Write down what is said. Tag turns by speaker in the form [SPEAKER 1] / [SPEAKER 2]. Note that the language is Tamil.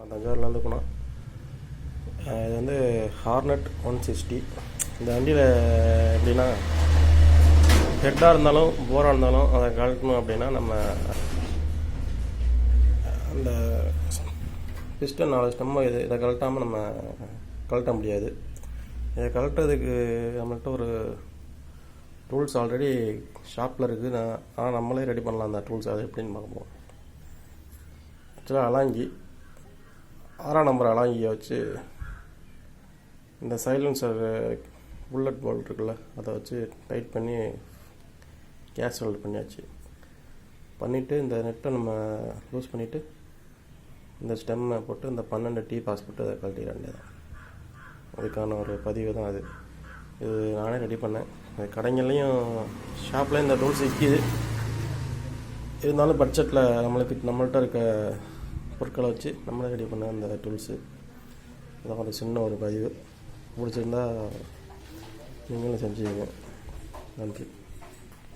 [SPEAKER 1] தஞ்சாவூர்லேருந்து போனோம். அஹ் இது வந்து ஹார்னட் ஒன் சிக்ஸ்டி இந்த வண்டியில் எப்படின்னா ஹெட்டாக இருந்தாலும் போராக இருந்தாலும் அதை கழட்டணும் அப்படின்னா நம்ம அந்த பிஸ்டன் நாலு ஸ்டெம்மு இது இதை கழட்டாமல் நம்ம கழட்ட முடியாது. இதை கழட்டுறதுக்கு நம்மள்கிட்ட ஒரு டூல்ஸ் ஆல்ரெடி ஷாப்பில் இருக்குது. நான் ஆனால் நம்மளே ரெடி பண்ணலாம் அந்த டூல்ஸ் அது எப்படின்னு பார்ப்போம். ஆக்சுவலாக அலாங்கி ஆறாம் நம்பர் அலாங்கியை வச்சு இந்த சைலன்சர் புல்லட் போல் இருக்குல்ல அதை வச்சு டைட் பண்ணி கேஸ் வெல்ட் பண்ணியாச்சு. பண்ணிவிட்டு இந்த நெட்டை நம்ம லூஸ் பண்ணிவிட்டு இந்த ஸ்டெம்மை போட்டு இந்த பன்னெண்டு டீ பாஸ் போட்டு அதை கழட்டிட வேண்டியதான் அதுக்கான ஒரு பதிவு தான் அது. இது நானே ரெடி பண்ணேன். அது கடைங்கள்லேயும் ஷாப்லேயும் இந்த டூல்ஸ் விற்கிது இருந்தாலும் பட்ஜெட்டில் நம்மளுக்கு நம்மள்கிட்ட இருக்க பொருட்களை வச்சு நம்மளே ரெடி பண்ண அந்த டூல்ஸு இதான் ஒரு சின்ன ஒரு பதிவு. பிடிச்சிருந்தா நீங்களும் செஞ்சுக்கங்க. நன்றி.